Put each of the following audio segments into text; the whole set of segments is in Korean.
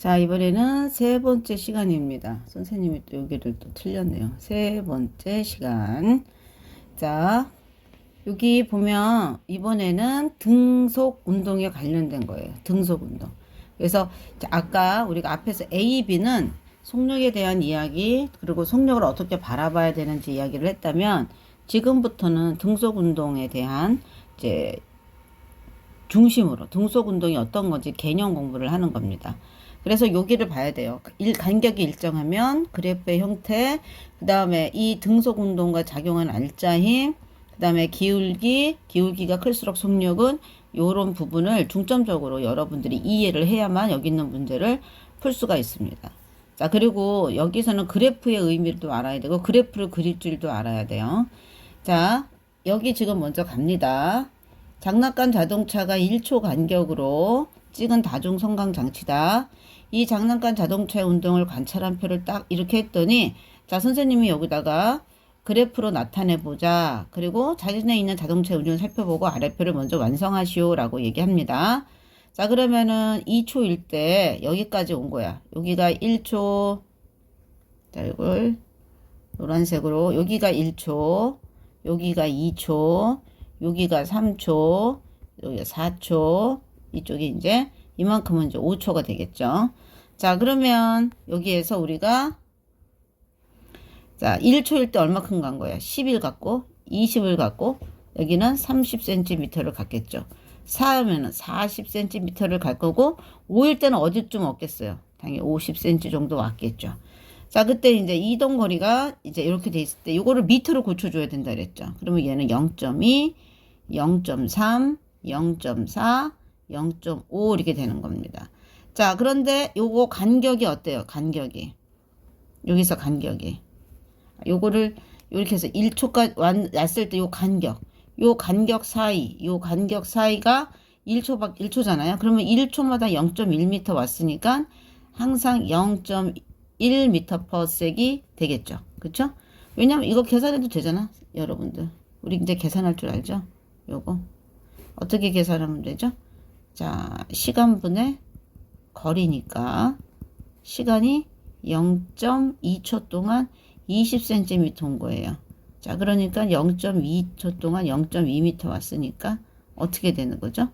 자, 이번에는 세 번째 시간입니다. 선생님이 또 여기를 또 틀렸네요. 세 번째 시간. 자, 여기 보면 이번에는 등속 운동에 관련된 거예요. 등속 운동. 그래서 자, 아까 우리가 앞에서 A, B는 속력에 대한 이야기, 그리고 속력을 어떻게 바라봐야 되는지 이야기를 했다면 지금부터는 등속 운동에 대한 이제 중심으로 등속 운동이 어떤 건지 개념 공부를 하는 겁니다. 그래서 여기를 봐야 돼요. 일, 간격이 일정하면 그래프의 형태, 그 다음에 이 등속 운동과 작용한 알짜 힘, 그 다음에 기울기, 기울기가 클수록 속력은 이런 부분을 중점적으로 여러분들이 이해를 해야만 여기 있는 문제를 풀 수가 있습니다. 자, 그리고 여기서는 그래프의 의미도 알아야 되고 그래프를 그릴 줄도 알아야 돼요. 자, 여기 지금 먼저 갑니다. 장난감 자동차가 1초 간격으로 찍은 다중 성강 장치다. 이 장난감 자동차의 운동을 관찰한 표를 딱 이렇게 했더니 자 선생님이 여기다가 그래프로 나타내 보자. 그리고 자신에 있는 자동차의 운동을 살펴보고 아래표를 먼저 완성하시오 라고 얘기합니다. 자 그러면은 2초일 때 여기까지 온 거야. 여기가 1초. 자 이걸 노란색으로 여기가 1초. 여기가 2초. 여기가 3초. 여기가 4초. 이쪽이 이제 이만큼은 이제 5초가 되겠죠. 자, 그러면 여기에서 우리가 자, 1초일 때 얼마큼 간 거야? 10일 갖고 20을 갖고 여기는 30cm를 갖겠죠. 4하면은 40cm를 갈 거고 5일 때는 어디쯤 왔겠어요? 당연히 50cm 정도 왔겠죠. 자, 그때 이제 이동 거리가 이제 이렇게 돼 있을 때 요거를 미터로 고쳐 줘야 된다 그랬죠. 그러면 얘는 0.2, 0.3, 0.4, 0.5 이렇게 되는 겁니다. 자, 그런데 요거 간격이 어때요? 간격이. 여기서 간격이. 요거를 이렇게 해서 1초까지 왔을 때 요 간격. 요 간격 사이, 요 간격 사이가 1초밖 1초잖아요. 그러면 1초마다 0.1m 왔으니까 항상 0.1m 퍼섹이 되겠죠. 그렇죠? 왜냐면 이거 계산해도 되잖아. 여러분들. 우리 이제 계산할 줄 알죠? 요거. 어떻게 계산하면 되죠? 자, 시간분의 거리니까 시간이 0.2초 동안 20cm 온 거예요. 자, 그러니까 0.2초 동안 0.2m 왔으니까 어떻게 되는 거죠?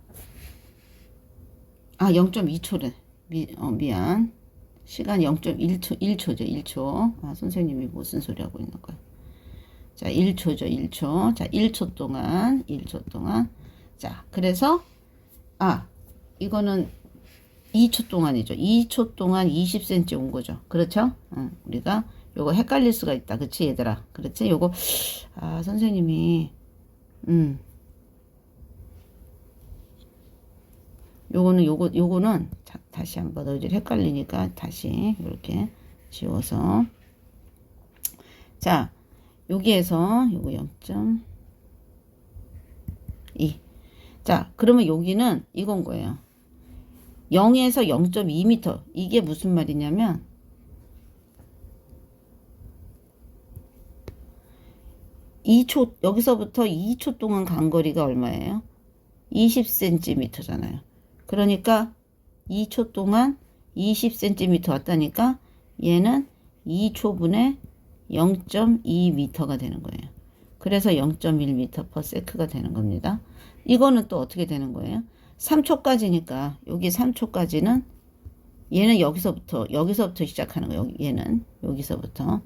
아, 0.2초래. 미, 어, 미안. 시간 0.1초, 1초죠, 1초. 아, 선생님이 무슨 소리 하고 있는 거야. 자, 1초죠, 1초. 자, 1초 동안, 1초 동안. 자, 그래서, 아, 이거는 2초 동안이죠. 2초 동안 20cm 온 거죠. 그렇죠? 응, 우리가 요거 헷갈릴 수가 있다. 그치, 얘들아? 그렇지? 요거, 아, 선생님이, 음. 요거는, 요거, 요거는, 자, 다시 한번 너희들 헷갈리니까 다시 이렇게 지워서. 자, 여기에서 요거 0.2. 자, 그러면 여기는 이건 거예요. 0에서 0.2m. 이게 무슨 말이냐면, (2초) 여기서부터 (2초) 동안 간 거리가 얼마예요? (20cm잖아요) 그러니까 (2초) 동안 (20cm) 왔다니까 얘는 (2초분의) 0.2m가 되는 거예요. 그래서 0.1m per sec가 되는 겁니다. 이거는 또 어떻게 되는 거예요? 3초까지니까 여기 3초까지는 얘는 여기서부터 여기서부터 시작하는 거예요. 얘는 여기서부터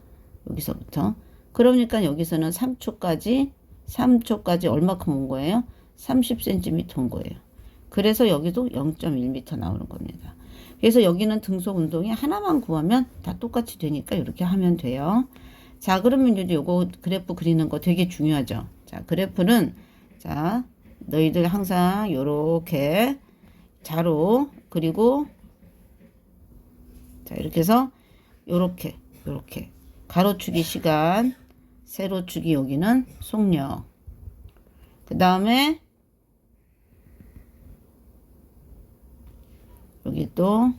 여기서부터 그러니까 여기서는 3초까지 3초까지 얼마큼 온 거예요? 30cm 온 거예요. 그래서 여기도 0.1m 나오는 겁니다. 그래서 여기는 등속 운동이 하나만 구하면 다 똑같이 되니까 이렇게 하면 돼요. 자, 그러면 이제 요거 그래프 그리는 거 되게 중요하죠. 자, 그래프는 자, 너희들 항상 요렇게 자로 그리고 자, 이렇게 해서 요렇게 요렇게 가로축이 시간, 세로축이 여기는 속력. 그 다음에 여기 또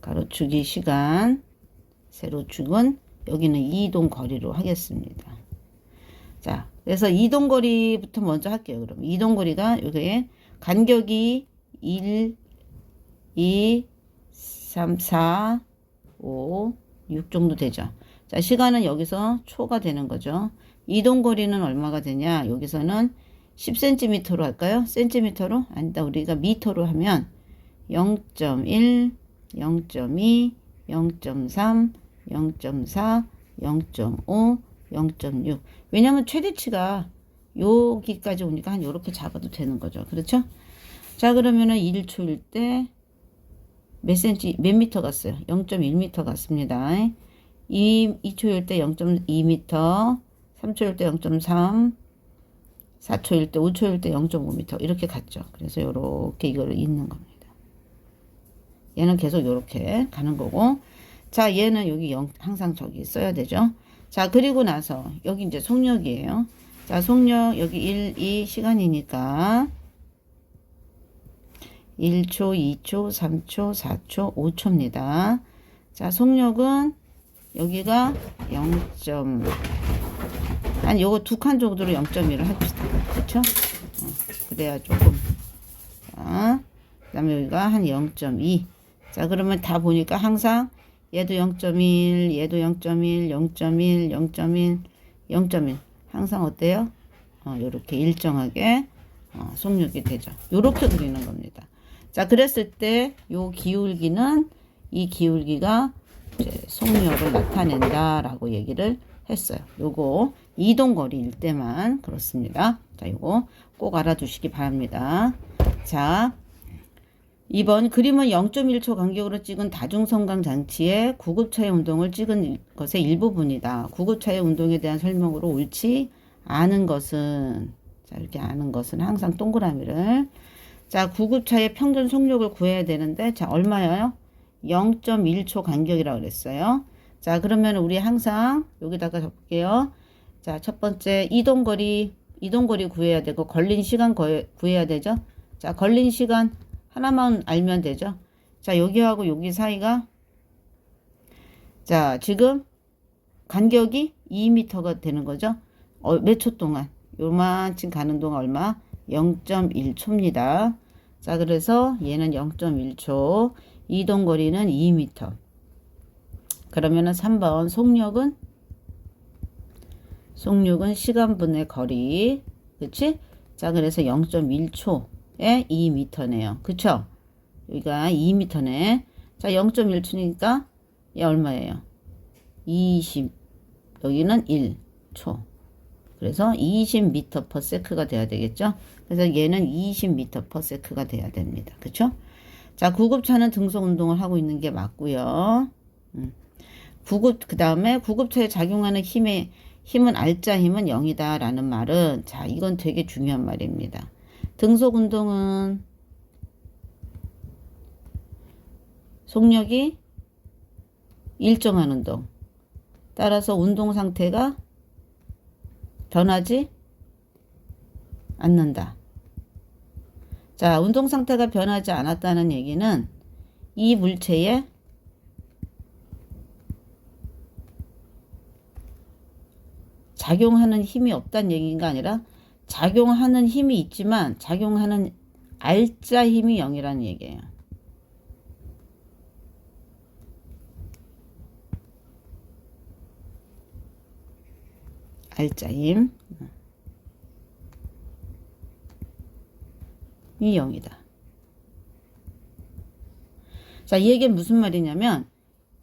가로축이 시간, 세로축은 여기는 이동 거리로 하겠습니다. 자, 그래서 이동 거리부터 먼저 할게요. 그럼 이동 거리가 여기에 간격이 1, 2, 3, 4, 5, 6 정도 되죠. 자, 시간은 여기서 초가 되는 거죠. 이동 거리는 얼마가 되냐? 여기서는 10cm로 할까요? 센티미터로? 아니다. 우리가 미터로 하면 0.1, 0.2, 0.3, 0.4, 0.5, 0.6. 왜냐면 최대치가 여기까지 오니까 한 요렇게 잡아도 되는 거죠. 그렇죠? 자, 그러면은 1초일 때 몇 센치, 몇 미터 갔어요? 0.1미터 갔습니다. 2, 2초일 때 0.2미터, 3초일 때 0.3, 4초일 때, 5초일 때 0.5m 이렇게 갔죠. 그래서 요렇게 이거를 잇는 겁니다. 얘는 계속 요렇게 가는 거고 자 얘는 여기 영, 항상 저기 써야 되죠. 자 그리고 나서 여기 이제 속력이에요. 자 속력 여기 1, 2 시간이니까 1초, 2초, 3초, 4초, 5초입니다. 자 속력은 여기가 0. 한 요거 두 칸 정도로 0.1을 합시다. 어, 그래야 조금. 자, 그 다음에 여기가 한 0.2. 자, 그러면 다 보니까 항상 얘도 0.1, 얘도 0.1, 0.1, 0.1, 0.1. 항상 어때요? 어, 요렇게 일정하게 어, 속력이 되죠. 요렇게 그리는 겁니다. 자, 그랬을 때 요 기울기는 이 기울기가 속력을 나타낸다라고 얘기를 했어요. 요거 이동 거리일 때만 그렇습니다. 자, 요거 꼭 알아두시기 바랍니다. 자, 2번 그림은 0.1초 간격으로 찍은 다중성강 장치의 구급차의 운동을 찍은 것의 일부분이다. 구급차의 운동에 대한 설명으로 옳지 않은 것은 자, 이렇게 아는 것은 항상 동그라미를 자, 구급차의 평균 속력을 구해야 되는데 자, 얼마예요? 0.1초 간격이라고 그랬어요. 자, 그러면 우리 항상 여기다가 적을게요. 자, 첫 번째 이동거리, 이동거리 구해야 되고 걸린 시간 구해야 되죠. 자, 걸린 시간 하나만 알면 되죠. 자, 여기하고 여기 사이가 자, 지금 간격이 2m가 되는 거죠. 어, 몇 초 동안? 요만큼 가는 동안 얼마? 0.1초입니다. 자, 그래서 얘는 0.1초, 이동 거리는 2m. 그러면은 3번 속력은 속력은 시간분의 거리. 그치? 자, 그래서 0.1초 에 2m네요. 그쵸? 여기가 2m네. 자, 0.1초니까 얘 얼마예요? 20. 여기는 1초. 그래서 20m per sec가 돼야 되겠죠? 그래서 얘는 20m per sec가 돼야 됩니다. 그쵸? 자, 구급차는 등속 운동을 하고 있는 게 맞고요. 음. 구급 그 다음에 구급차에 작용하는 힘의 힘은 알자 힘은 0이다 라는 말은 자 이건 되게 중요한 말입니다. 등속 운동은 속력이 일정한 운동 따라서 운동 상태가 변하지 않는다. 자, 운동 상태가 변하지 않았다는 얘기는 이 물체의 작용하는 힘이 없다는 얘기가 아니라 작용하는 힘이 있지만 작용하는 알짜 힘이 0이라는 얘기예요. 알짜 힘. 이 0이다. 자, 이 얘기는 무슨 말이냐면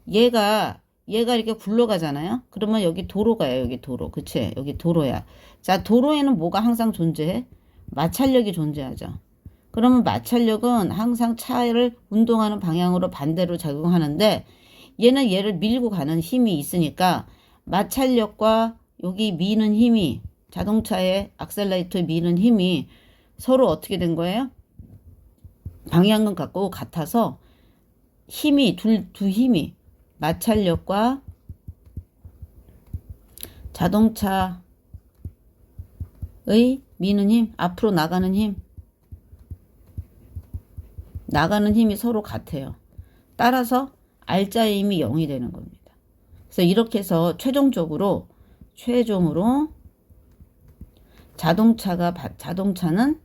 얘가 얘가 이렇게 굴러가잖아요. 그러면 여기 도로가요. 여기 도로. 그치? 여기 도로야. 자, 도로에는 뭐가 항상 존재해? 마찰력이 존재하죠. 그러면 마찰력은 항상 차를 운동하는 방향으로 반대로 작용하는데 얘는 얘를 밀고 가는 힘이 있으니까 마찰력과 여기 미는 힘이 자동차의 악셀레이터 미는 힘이 서로 어떻게 된 거예요? 방향은 갖고 같아서 힘이 둘, 두 힘이 마찰력과 자동차의 미는 힘, 앞으로 나가는 힘, 나가는 힘이 서로 같아요. 따라서 알자의 힘이 0이 되는 겁니다. 그래서 이렇게 해서 최종적으로 최종으로 자동차가 자동차는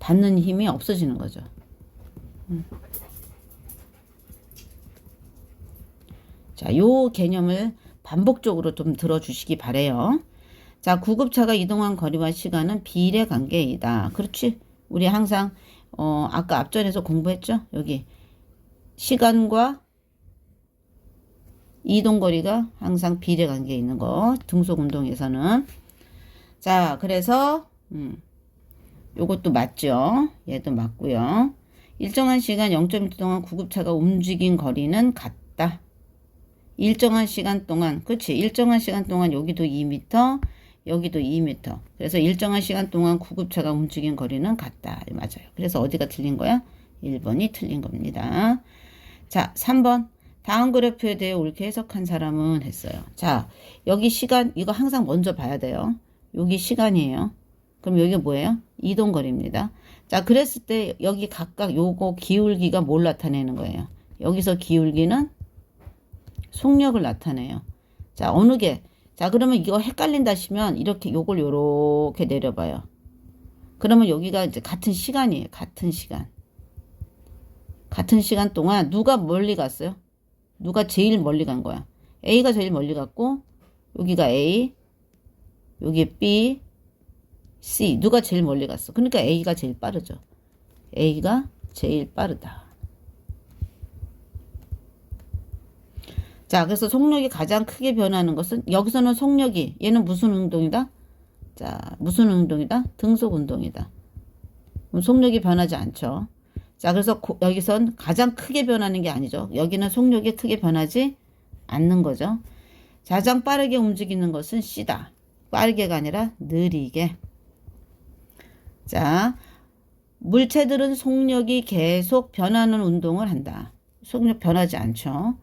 받는 힘이 없어지는 거죠. 음. 자, 요 개념을 반복적으로 좀 들어주시기 바래요. 자, 구급차가 이동한 거리와 시간은 비례 관계이다. 그렇지? 우리 항상 어, 아까 앞전에서 공부했죠? 여기 시간과 이동 거리가 항상 비례 관계에 있는 거. 등속 운동에서는 자, 그래서 음. 요것도 맞죠? 얘도 맞고요. 일정한 시간 0.1초 동안 구급차가 움직인 거리는 같다. 일정한 시간 동안, 그치? 일정한 시간 동안 여기도 2m, 여기도 2m. 그래서 일정한 시간 동안 구급차가 움직인 거리는 같다. 맞아요. 그래서 어디가 틀린 거야? 1번이 틀린 겁니다. 자, 3번. 다음 그래프에 대해 옳게 해석한 사람은 했어요. 자, 여기 시간, 이거 항상 먼저 봐야 돼요. 여기 시간이에요. 그럼 여기 뭐예요? 이동거리입니다. 자, 그랬을 때 여기 각각 요거 기울기가 뭘 나타내는 거예요? 여기서 기울기는 속력을 나타내요. 자, 어느 게? 자, 그러면 이거 헷갈린다 하시면 이렇게 요걸 요렇게 내려봐요. 그러면 여기가 이제 같은 시간이에요. 같은 시간. 같은 시간 동안 누가 멀리 갔어요? 누가 제일 멀리 간 거야? A가 제일 멀리 갔고, 여기가 A, 여기 B, C. 누가 제일 멀리 갔어? 그러니까 A가 제일 빠르죠. A가 제일 빠르다. 자, 그래서 속력이 가장 크게 변하는 것은 여기서는 속력이 얘는 무슨 운동이다? 자, 무슨 운동이다? 등속 운동이다. 그럼 속력이 변하지 않죠. 자, 그래서 고, 여기선 가장 크게 변하는 게 아니죠. 여기는 속력이 크게 변하지 않는 거죠. 가장 빠르게 움직이는 것은 C다. 빠르게가 아니라 느리게. 자, 물체들은 속력이 계속 변하는 운동을 한다. 속력 변하지 않죠.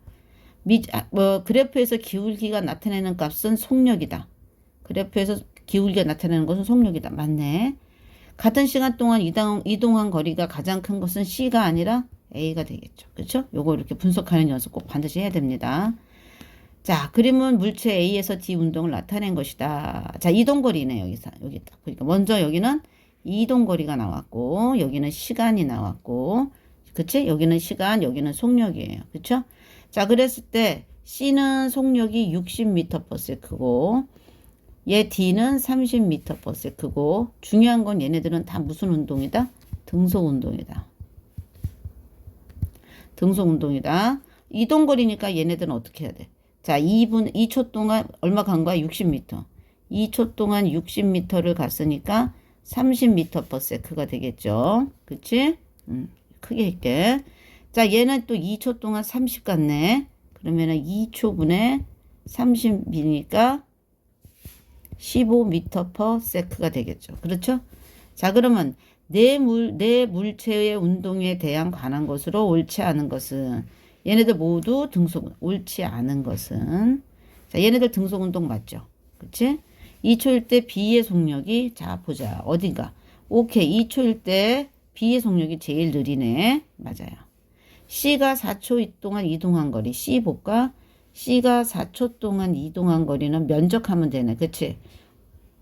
미, 아, 뭐, 그래프에서 기울기가 나타내는 값은 속력이다. 그래프에서 기울기가 나타내는 것은 속력이다. 맞네. 같은 시간 동안 이동, 이동한 거리가 가장 큰 것은 C가 아니라 A가 되겠죠. 그렇죠? 요거 이렇게 분석하는 연습 꼭 반드시 해야 됩니다. 자, 그림은 물체 A에서 D 운동을 나타낸 것이다. 자, 이동거리네, 여기서. 여기 딱. 그러니까 먼저 여기는 이동거리가 나왔고, 여기는 시간이 나왔고, 그치? 여기는 시간, 여기는 속력이에요. 그쵸? 자, 그랬을 때 C는 속력이 60m/s고 얘 D는 30m/s고 중요한 건 얘네들은 다 무슨 운동이다? 등속 운동이다. 등속 운동이다. 이동 거리니까 얘네들은 어떻게 해야 돼? 자, 2분 2초 동안 얼마 간 거야? 60m. 2초 동안 60m를 갔으니까 30m/s가 되겠죠. 그치? 음, 크게 할게. 자, 얘는 또 2초 동안 30 갔네. 그러면은 2초분에 30이니까 15m per sec가 되겠죠. 그렇죠? 자, 그러면 내 물, 내 물체의 운동에 대한 관한 것으로 옳지 않은 것은 얘네들 모두 등속, 옳지 않은 것은 자, 얘네들 등속 운동 맞죠? 그치? 2초일 때 B의 속력이 자, 보자. 어딘가? 오케이. 2초일 때 B의 속력이 제일 느리네. 맞아요. C가 4초 동안 이동한 거리 C 볼까? C가 4초 동안 이동한 거리는 면적하면 되네. 그치?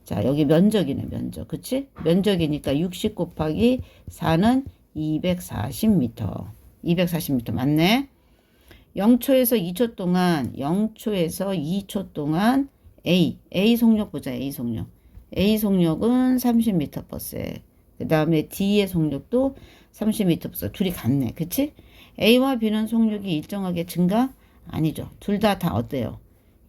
자 여기 면적이네 면적. 그치? 면적이니까 60 곱하기 4는 240m. 240m 맞네. 0초에서 2초 동안 0초에서 2초 동안 A A 속력 보자. A 속력. A 속력은 30m 버스. 그 다음에 D의 속력도 30m 버스. 둘이 같네. 그치? A와 B는 속력이 일정하게 증가? 아니죠. 둘 다다 어때요?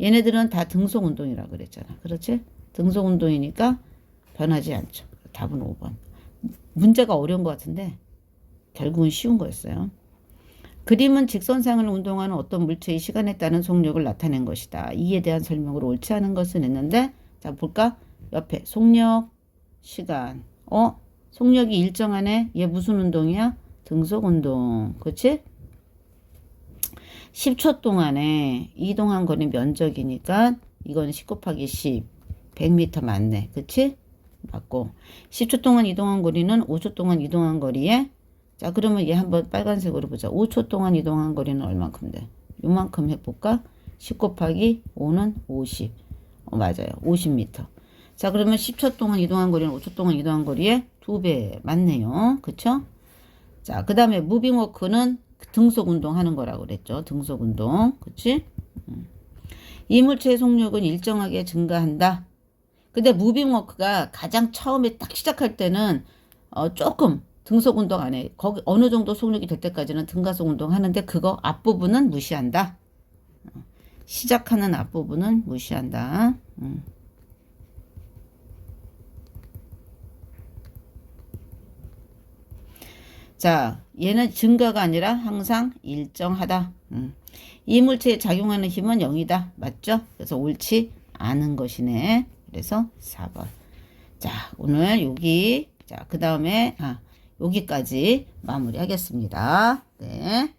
얘네들은 다 등속 운동이라 고 그랬잖아. 그렇지? 등속 운동이니까 변하지 않죠. 답은 5번. 문제가 어려운 것 같은데 결국은 쉬운 거였어요. 그림은 직선상을 운동하는 어떤 물체의 시간에 따른 속력을 나타낸 것이다. 이에 대한 설명으로 옳지 않은 것은 했는데 자 볼까? 옆에 속력, 시간. 어? 속력이 일정하네? 얘 무슨 운동이야? 등속 운동. 그치? 10초 동안에 이동한 거리 면적이니까 이거는 10 곱하기 10. 100m 맞네. 그치? 맞고. 10초 동안 이동한 거리는 5초 동안 이동한 거리에 자, 그러면 얘 한번 빨간색으로 보자. 5초 동안 이동한 거리는 얼만큼 돼? 요만큼 해볼까? 10 곱하기 5는 50. 어, 맞아요. 50m. 자, 그러면 10초 동안 이동한 거리는 5초 동안 이동한 거리에 2배 맞네요. 그쵸? 자, 그 다음에 무빙 워크는 등속 운동 하는 거라고 그랬죠. 등속 운동. 그치? 음. 이물체의 속력은 일정하게 증가한다. 근데 무빙 워크가 가장 처음에 딱 시작할 때는 어, 조금 등속 운동 안 해. 거기 어느 정도 속력이 될 때까지는 등가속 운동 하는데 그거 앞부분은 무시한다. 어, 시작하는 앞부분은 무시한다. 음. 자, 얘는 증가가 아니라 항상 일정하다. 음. 이 물체에 작용하는 힘은 0이다. 맞죠? 그래서 옳지 않은 것이네. 그래서 4번. 자, 오늘 여기, 자, 그 다음에, 아, 여기까지 마무리하겠습니다. 네.